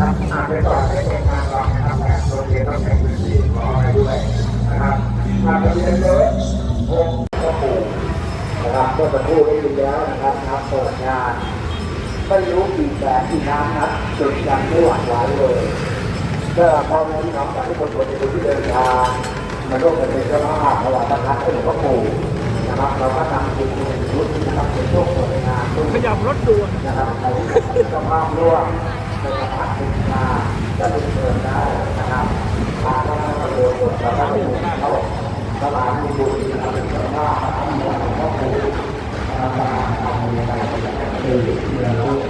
นะครับที่มาไปก่อให้เป็นงานเรานะครับแต่โรงเรียนต้องใช้พื้นที่ของเรด้วยนะครับมาไปเยอะๆองค์ก็ปู่นะครับก็จะพูดได้ดีแล้วนะครับนับเปิดงานไม่รู้กี่แสนกี่ล้านนัดจุดยังไม่หวั่นไหวเลยก็พ่อแม่พี่น้องทุกคนคนที่เดินทางมันก็เป็นเจ้าภาพระหว่างพระกับหลวงพ่อปู่นะครับเราก็นำคุนรุ่นนะครับเป็นโชคสวยงานขยับรถด่วนนะครับเจ้าภาพร่วมในสถานที่ งานก็ดูเชิญได้นะครับตางก็มาโดยตัวเราก็ไม่ถูกเขาตลานมีบุญนะครับเป็นเจ้าภาพทำหลวงพ่อปู่นะครับทำมีอะไรคือเรียนรู้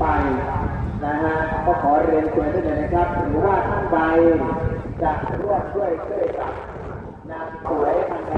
ไปนะฮะก็ขอเรียนเชิญด้วยนะครับหรือว่าท่านใดจะร่วมด้วยช่วยกับนางสวยทางใด